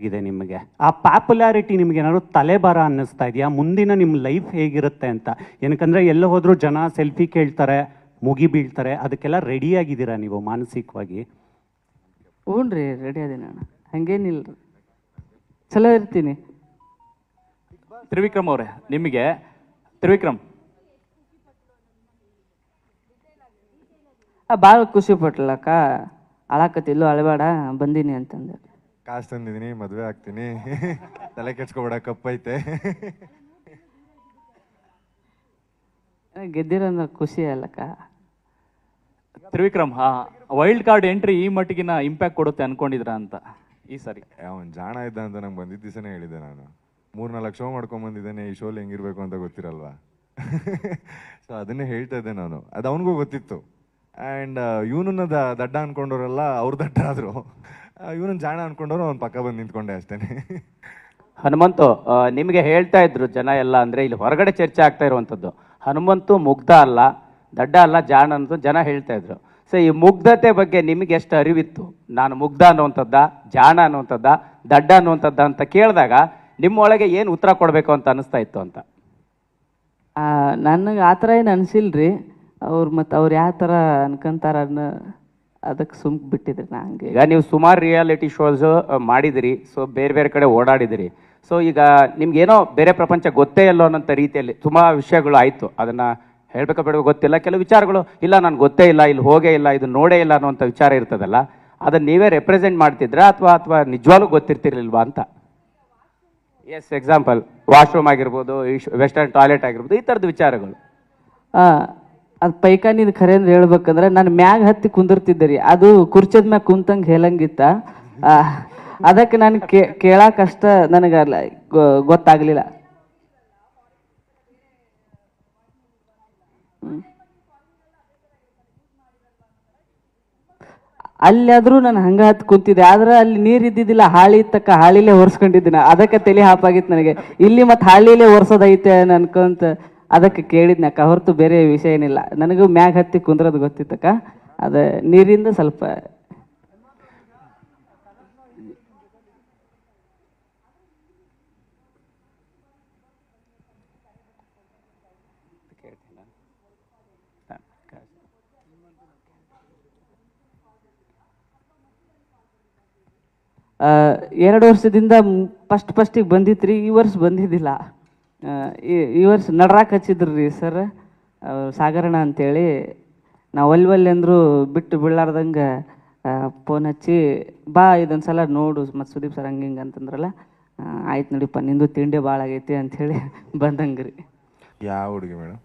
ಇದೆ ನಿಮಗೆ. ಆ ಪಾಪ್ಯುಲಾರಿಟಿ ನಿಮ್ಗೆ ಏನಾದ್ರು ತಲೆಬಾರ ಅನ್ನಿಸ್ತಾ ಇದೆಯಾ? ಮುಂದಿನ ನಿಮ್ಮ ಲೈಫ್ ಹೇಗಿರುತ್ತೆ ಅಂತ. ಏನಕ್ಕಂದ್ರೆ ಎಲ್ಲ ಹೋದ್ರು ಜನ ಸೆಲ್ಫಿ ಕೇಳ್ತಾರೆ ಮುಗಿ ಬೀಳ್ತಾರೆ ಅದಕ್ಕೆಲ್ಲ ರೆಡಿ ಆಗಿದ್ದೀರಾ ನೀವು ಮಾನಸಿಕವಾಗಿ? ಹ್ಞೂ ರೀ ರೆಡಿ ಅದೇ ನಾನು ಹಂಗೇನಿಲ್ಲ ರೀ. ಚಲೋ ಇರ್ತೀನಿ. ತ್ರಿವಿಕ್ರಮ್ ಅವರೇ ನಿಮಗೆ? ತ್ರಿವಿಕ್ರಮ್. ಭಾಳ ಖುಷಿ ಪಟ್ಲಕ್ಕ. ಅಳಾಕತ್ತಿಲ್ಲೋ ಅಳಬೇಡ ಬಂದೀನಿ ಅಂತಂದೆ. ಕಾಸು ತಂದಿದ್ದೀನಿ ಮದುವೆ ಆಗ್ತೀನಿ. ತಲೆ ಕೆಡ್ಸ್ಕೊಬೇಡ ಕಪ್ಪೈತೆ. ಗೆದ್ದಿರೋ ಖುಷಿ ಅಲ್ಲಕ್ಕ ತ್ರಿವಿಕ್ರಮ್ ವೈಲ್ಡ್ ಕಾರ್ಡ್ ಎಂಟ್ರಿ ಈ ಮಟ್ಟಿಗಿನ ಇಂಪ್ಯಾಕ್ಟ್ ಕೊಡುತ್ತೆ ಅನ್ಕೊಂಡಿದ್ರ ಅಂತ ಈ ಸರಿ. ಅವನ್ ಜಾಣ ಇದ್ದ ಅಂತ ನಂಗೆ ಬಂದಿದ್ದ ದಿವಸನೇ ಹೇಳಿದ್ದೆ ನಾನು. ಮೂರ್ನಾಲ್ಕು ಶೋ ಮಾಡ್ಕೊಂಡ್ ಬಂದಿದ್ದೇನೆ ಈ ಶೋಲಿ ಹೆಂಗಿರ್ಬೇಕು ಅಂತ ಗೊತ್ತಿರಲ್ವಾ? ಸೊ ಅದನ್ನೇ ಹೇಳ್ತಾ ಇದ್ದೆ ನಾನು. ಅದು ಅವನಿಗೂ ಗೊತ್ತಿತ್ತು. ಆ್ಯಂಡ್ ಇವನನ್ನ ದಡ್ಡ ಅನ್ಕೊಂಡವ್ರೆಲ್ಲ ಅವ್ರು ದಡ್ಡ ಆದರು. ಇವನನ್ನ ಜಾಣ ಅನ್ಕೊಂಡವ್ರು ಅವ್ನ ಪಕ್ಕ ಬಂದು ನಿಂತ್ಕೊಂಡೆ ಅಷ್ಟೇ. ಹನುಮಂತು ಆ, ನಿಮಗೆ ಹೇಳ್ತಾ ಇದ್ರು ಜನ ಎಲ್ಲ ಅಂದರೆ ಇಲ್ಲಿ ಹೊರಗಡೆ ಚರ್ಚೆ ಆಗ್ತಾ ಇರುವಂಥದ್ದು ಹನುಮಂತು ಮುಗ್ಧ ಅಲ್ಲ ದಡ್ಡ ಅಲ್ಲ ಜಾಣ ಅಂತ ಜನ ಹೇಳ್ತಾ ಇದ್ರು. ಸೊ ಈ ಮುಗ್ಧತೆ ಬಗ್ಗೆ ನಿಮಗೆ ಎಷ್ಟು ಅರಿವಿತ್ತು? ನಾನು ಮುಗ್ಧ ಅನ್ನುವಂಥದ್ದ ಜಾಣ ಅನ್ನುವಂಥದ್ದ ದಡ್ಡ ಅನ್ನುವಂಥದ್ದ ಅಂತ ಕೇಳಿದಾಗ ನಿಮ್ಮೊಳಗೆ ಏನು ಉತ್ತರ ಕೊಡಬೇಕು ಅಂತ ಅನಿಸ್ತಾ ಇತ್ತು ಅಂತ? ನನಗೆ ಆ ಥರ ಏನು ಅನಿಸಿಲ್ರಿ. ಅವ್ರು ಮತ್ತು ಅವ್ರು ಯಾವ ಥರ ಅನ್ಕೊಂತಾರ ಅನ್ನೋ ಅದಕ್ಕೆ ಸುಮ್ಕ್ ಬಿಟ್ಟಿದ್ರಿ ನಾ ಈಗ ನೀವು ಸುಮಾರು ರಿಯಾಲಿಟಿ ಶೋಸ್ ಮಾಡಿದಿರಿ ಸೊ ಬೇರೆ ಬೇರೆ ಕಡೆ ಓಡಾಡಿದಿರಿ. ಸೊ ಈಗ ನಿಮ್ಗೇನೋ ಬೇರೆ ಪ್ರಪಂಚ ಗೊತ್ತೇ ಇಲ್ಲೋ ಅನ್ನೋಂಥ ರೀತಿಯಲ್ಲಿ ತುಂಬ ವಿಷಯಗಳು ಆಯಿತು. ಅದನ್ನು ಹೇಳ್ಬೇಕೋ ಬೇಡ ಗೊತ್ತಿಲ್ಲ. ಕೆಲವು ವಿಚಾರಗಳು, ಇಲ್ಲ ನನಗೆ ಗೊತ್ತೇ ಇಲ್ಲ, ಇಲ್ಲಿ ಹೋಗೇ ಇಲ್ಲ, ಇದು ನೋಡೇ ಇಲ್ಲ ಅನ್ನೋಂಥ ವಿಚಾರ ಇರ್ತದಲ್ಲ, ಅದನ್ನು ನೀವೇ ರೆಪ್ರೆಸೆಂಟ್ ಮಾಡ್ತಿದ್ರಾ ಅಥವಾ ಅಥವಾ ನಿಜವಾಗ್ಲೂ ಗೊತ್ತಿರ್ತಿರ್ಲಿಲ್ವಾ ಅಂತ? ಎಸ್ ಎಕ್ಸಾಂಪಲ್ ವಾಶ್ರೂಮ್ ಆಗಿರ್ಬೋದು ವೆಸ್ಟರ್ನ್ ಟಾಯ್ಲೆಟ್ ಆಗಿರ್ಬೋದು, ಈ ಥರದ ವಿಚಾರಗಳು. ಅದು ಪೈಖಾನಿದು ಖರೆ ಅಂದ್ರೆ ಹೇಳ್ಬೇಕಂದ್ರೆ ನಾನು ಮ್ಯಾಗ ಹತ್ತಿ ಕುಂದಿರ್ತಿದ್ದೆ ರೀ. ಅದು ಕುರ್ಚದ ಮ್ಯಾಗ ಕುಂತಂಗೆ ಹೇಳಂಗಿತ್ತ. ಅದಕ್ಕೆ ನಾನು ಕೇ ಕೇಳಾಕಷ್ಟ ನನಗೆ ಗೊತ್ತಾಗ್ಲಿಲ್ಲ. ಅಲ್ಲಿ ಅಲ್ಲಾದ್ರೂ ನಾನು ಹಂಗ ಹತ್ತು ಕುಂತಿದ್ದೆ. ಆದ್ರೆ ಅಲ್ಲಿ ನೀರ್ ಇದ್ದಿದ್ದಿಲ್ಲ, ಹಾಳಿ ತಕ್ಕ ಹಾಳಿಲೇ ಒರ್ಸ್ಕೊಂಡಿದ್ದೀನಿ ಅದಕ್ಕೆ ತಲೆ ಹಾಪಾಗಿತ್ತು ನನಗೆ. ಇಲ್ಲಿ ಮತ್ತೆ ಹಾಳಿಲೇ ಒರ್ಸೋದೈತೆ ಅನ್ಕೊಂತ ಅದಕ್ಕೆ ಕೇಳಿದ್ನಕ್ಕ, ಹೊರತು ಬೇರೆ ವಿಷಯ ಏನಿಲ್ಲ. ನನಗೂ ಮ್ಯಾಗ ಹತ್ತಿ ಕುಂದ್ರದು ಗೊತ್ತಿತ್ತಕ್ಕ. ಅದ ನೀರಿಂದ ಸ್ವಲ್ಪ ಎರಡು ವರ್ಷದಿಂದ ಫಸ್ಟ್ ಫಸ್ಟಿಗೆ ಬಂದಿತ್ರಿ, ಈ ವರ್ಷ ಬಂದಿದ್ದಿಲ್ಲ. ಈ- ವರ್ಷ ನಡ್ರಾಕ್ ಹಚ್ಚಿದ್ರು ರೀ ಸರ್ ಸಾಗರಣ ಅಂತೇಳಿ. ನಾವು ಅಲ್ಲಿ ಒಲ್ಲೆ ಅಂದ್ರು ಬಿಟ್ಟು ಬೀಳಾರ್ದಂಗೆ ಫೋನ್ ಹಚ್ಚಿ, ಬಾ ಇದೊಂದು ಸಲ ನೋಡು ಮತ್ತು ಸುದೀಪ್ ಸರ್ ಹಂಗೆ ಹಿಂಗೆ ಅಂತಂದ್ರಲ್ಲ ಆಯ್ತು ನೋಡಿಪ್ಪ ನಿಂದು ತಿಂಡಿ ಭಾಳ ಆಗೈತಿ ಅಂಥೇಳಿ ಬಂದಂಗೆ ರೀ ಯಾವ ಹುಡುಗಿ ಮೇಡಮ್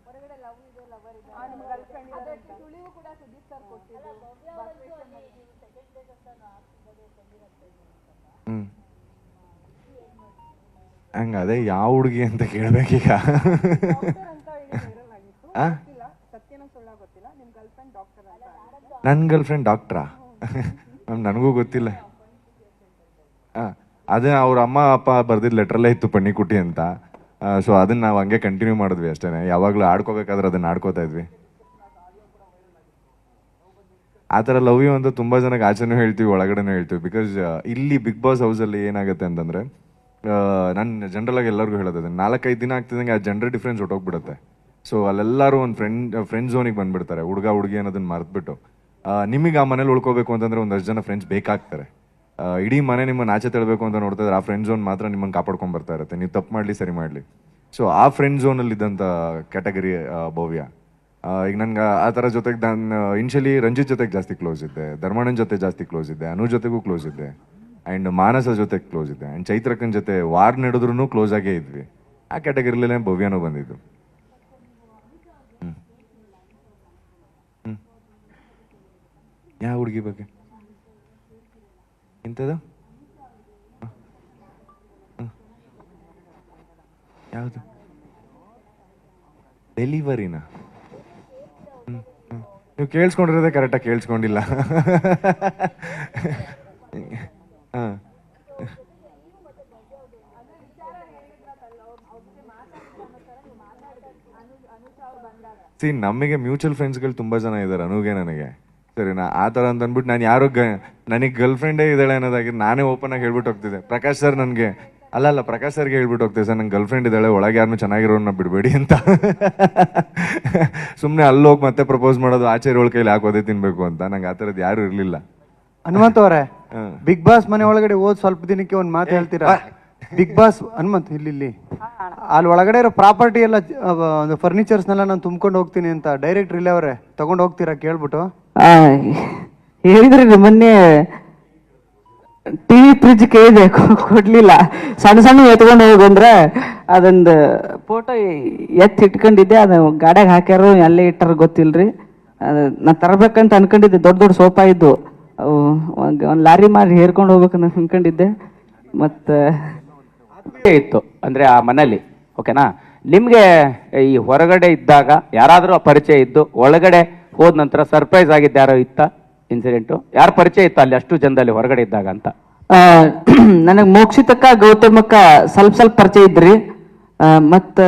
ಹಂಗ ಅದೇ ಯಾವ ಹುಡುಗಿ ಅಂತ ಕೇಳ್ಬೇಕೀಗ? ನನ್ನ ಗರ್ಲ್ ಫ್ರೆಂಡ್ ಡಾಕ್ಟ್ರಾ ಮ್ಯಾಮ್ ನನಗೂ ಗೊತ್ತಿಲ್ಲ. ಆ, ಅದೇ ಅವ್ರ ಅಮ್ಮ ಅಪ್ಪ ಬರ್ದಿದ್ದ ಲೆಟ್ರಲ್ಲೇ ಇತ್ತು ಪಣ್ಣಿಕುಟಿ ಅಂತ. ಸೊ ಅದನ್ನ ನಾವು ಹಂಗೆ ಕಂಟಿನ್ಯೂ ಮಾಡಿದ್ವಿ ಅಷ್ಟೇ ಯಾವಾಗಲೂ ಆಡ್ಕೋಬೇಕಾದ್ರೆ ಅದನ್ನ ಆಡ್ಕೋತಾ ಇದ್ವಿ. ಆ ಥರ ಲವ್ ಯು ಅಂತ ತುಂಬ ಜನಕ್ಕೆ ಆಚೆನೂ ಹೇಳ್ತೀವಿ ಒಳಗಡೆನೂ ಹೇಳ್ತೀವಿ. ಬಿಕಾಸ್ ಇಲ್ಲಿ ಬಿಗ್ ಬಾಸ್ ಹೌಸಲ್ಲಿ ಏನಾಗುತ್ತೆ ಅಂತಂದರೆ ನಾನು ಜನರಲಾಗಿ ಎಲ್ಲರಿಗೂ ಹೇಳೋದು ನಾಲ್ಕೈದು ದಿನ ಆಗ್ತಿದ್ದಂಗೆ ಆ ಜೆಂಡರ್ ಡಿಫ್ರೆನ್ಸ್ ಹೊಟ್ಟೋಗ್ಬಿಡುತ್ತೆ ಸೊ ಅಲ್ಲೆಲ್ಲರೂ ಒಂದು ಫ್ರೆಂಡ್ ಫ್ರೆಂಡ್ ಝೋನಿಗೆ ಬಂದ್ಬಿಡ್ತಾರೆ. ಹುಡುಗ, ಹುಡುಗಿ ಅನ್ನೋದನ್ನ ಮರೆತ್ಬಿಟ್ಟು. ನಿಮಗೆ ಆ ಮನೇಲಿ ಉಳ್ಕೋಬೇಕು ಅಂತಂದ್ರೆ ಒಂದಷ್ಟು ಜನ ಫ್ರೆಂಡ್ಸ್ ಬೇಕಾಗ್ತಾರೆ. ಇಡೀ ಮನೆ ನಿಮ್ಮನ್ನು ಆಚೆ ತಳ್ಬೇಕು ಅಂತ ನೋಡ್ತಾ ಆ ಫ್ರೆಂಡ್ ಝೋನ್ ಮಾತ್ರ ನಿಮ್ಮನ್ನು ಕಾಪಾಡ್ಕೊಂಡು ಬರ್ತಾ ಇರುತ್ತೆ. ನೀವು ತಪ್ಪು ಮಾಡಲಿ, ಸರಿ ಮಾಡಲಿ. ಸೊ ಆ ಫ್ರೆಂಡ್ ಝೋನಲ್ಲಿ ಇದ್ದಂಥ ಕ್ಯಾಟಗರಿ ಭವ್ಯ. ಈಗ ನನಗೆ ಆ ಥರ ಜೊತೆಗೆ ನಾನು ಇನ್ಷಿಯಲಿ ರಂಜಿತ್ ಜೊತೆಗೆ ಜಾಸ್ತಿ ಕ್ಲೋಸ್ ಇದ್ದೆ. ಧರ್ಮಣ್ಣನ ಜೊತೆ ಜಾಸ್ತಿ ಕ್ಲೋಸ್ ಇದ್ದೆ. ಅನು ಜೊತೆಗೂ ಕ್ಲೋಸ್ ಇದ್ದೆ. ಆ್ಯಂಡ್ ಮಾನಸ ಜೊತೆ ಕ್ಲೋಸ್ ಇದೆ. ಆ್ಯಂಡ್ ಚೈತ್ರಕನ್ ಜೊತೆ ವಾರ್ ನಡೆದ್ರೂ ಕ್ಲೋಸ್ ಆಗೇ ಇದ್ವಿ. ಆ ಕ್ಯಾಟಗರಿಲೇ ಭವ್ಯನೂ ಬಂದಿದ್ದು. ಯಾವ ಹುಡುಗಿ ಬಗ್ಗೆ? ಇಂಥದ್ದು. ಯಾವುದು? ಡೆಲಿವರಿನಾ. ನೀವು ಕೇಳಿಸ್ಕೊಂಡಿರೋದೇ ಕರೆಕ್ಟಾಗಿ ಕೇಳಿಸ್ಕೊಂಡಿಲ್ಲ ಹಾಂ ಸಿ ನಮಗೆ ಮ್ಯೂಚುವಲ್ ಫ್ರೆಂಡ್ಸ್ಗಳು ತುಂಬ ಜನ ಇದ್ದಾರೆ ಅನುಗೆ ನನಗೆ. ಸರಿನಾ? ಆ ಥರ ಅಂತ ಅಂದ್ಬಿಟ್ಟು ನಾನು ಯಾರು ಗ ನನಗೆ ಗರ್ಲ್ ಫ್ರೆಂಡೇ ಇದ್ದಾಳೆ ಅನ್ನೋದಾಗಿ ನಾನೇ ಓಪನ್ ಆಗಿ ಹೇಳ್ಬಿಟ್ಟು ಹೋಗ್ತಿದ್ದೆ. ಪ್ರಕಾಶ್ ಸರ್ ನನಗೆ ಅಲ್ಲ ಅಲ್ಲ ಪ್ರಕಾಶ್ ಸರ್ಗೆ ಹೇಳ್ಬಿಟ್ಟು ಹೋಗ್ತೇವೆ ಸರ್ ನಂಗೆ ಗರ್ಲ್ ಫ್ರೆಂಡ್ ಇದ್ದಾಳೆ ಒಳಗೆ ಯಾರನ್ನೂ ಚೆನ್ನಾಗಿರೋನ್ನ ಬಿಡಬೇಡಿ ಅಂತ. ಸುಮ್ಮನೆ ಅಲ್ಲಿ ಹೋಗಿ ಮತ್ತೆ ಪ್ರಪೋಸ್ ಮಾಡೋದು ಆಚೆ ಇರೋಳ ಕೈಲಿ ಹಾಕೋದೇ ತಿನ್ಬೇಕು ಅಂತ. ನಂಗೆ ಆ ಥರದ್ದು ಯಾರು ಇರಲಿಲ್ಲ. ಹನುಮಂತ ಅವರೇ ಬಿಗ್ ಬಾಸ್ ಮನೆ ಒಳಗಡೆ ಹೋದ್ ಸ್ವಲ್ಪ ದಿನಕ್ಕೆ ಒಂದು ಮಾತು ಹೇಳ್ತೀರಾ? ಬಿಗ್ ಬಾಸ್ ಹನುಮಂತ್ ಇಲ್ಲಿ ಇಲ್ಲಿ. ಅಲ್ಲಿ ಒಳಗಡೆ ಇರೋ ಪ್ರಾಪರ್ಟಿ ಎಲ್ಲ ಒಂದು ಫರ್ನಿಚರ್ಸ್ನೆಲ್ಲ ನಾನು ತುಂಬ್ಕೊಂಡು ಹೋಗ್ತೀನಿ ಅಂತ ಡೈರೆಕ್ಟ್ ಇಲ್ಲೇ ಅವರೇ ತಗೊಂಡು ಹೋಗ್ತೀರಾ ಕೇಳ್ಬಿಟ್ಟು? ಆ, ಹೇಳಿದ್ರಿ ಮೊನ್ನೆ ಟಿವಿ ಫ್ರಿಜ್ ಕೇಳಿದೆ ಕೊಡ್ಲಿಲ್ಲ. ಸಣ್ಣ ಸಣ್ಣ ಎತ್ಕೊಂಡು ಹೋಗಂದ್ರೆ ಅದೊಂದು ಫೋಟೋ ಎತ್ತಿ ಇಟ್ಕೊಂಡಿದ್ದೆ ಅದು ಗಾಡ್ಯಾಗ ಹಾಕ್ಯಾರು ಅಲ್ಲೇ ಇಟ್ಟಾರ ಗೊತ್ತಿಲ್ರಿ. ಅದು ನಾ ತರಬೇಕಂತ ಅನ್ಕೊಂಡಿದ್ದೆ ದೊಡ್ಡ ದೊಡ್ಡ ಸೋಫಾ ಇದ್ದು. ಅವು ಒಂದು ಲಾರಿ ಮಾರಿ ಹೇರ್ಕೊಂಡು ಹೋಗ್ಬೇಕಂತ ಅನ್ಕೊಂಡಿದ್ದೆ. ಮತ್ತು ಇತ್ತು. ಅಂದ್ರೆ ಆ ಮನೆಯಲ್ಲಿ ಓಕೆನಾ ನಿಮಗೆ ಈ ಹೊರಗಡೆ ಇದ್ದಾಗ ಯಾರಾದರೂ ಪರಿಚಯ ಇದ್ದು ಒಳಗಡೆ ಹೋದ ನಂತರ ಸರ್ಪ್ರೈಸ್ ಆಗಿದ್ದು ಯಾರೋ ಇತ್ತ ಇನ್ಸಿಡೆಂಟು ಯಾರು ಪರಿಚಯ ಇತ್ತು ಅಲ್ಲಿ ಅಷ್ಟು ಜನದಲ್ಲಿ ಹೊರಗಡೆ ಇದ್ದಾಗ ಅಂತ? ನನಗೆ ಮೋಕ್ಷಿತಕ್ಕ ಗೌತಮಕ್ಕ ಸ್ವಲ್ಪ ಸ್ವಲ್ಪ ಪರಿಚಯ ಇದ್ರಿ. ಮತ್ತು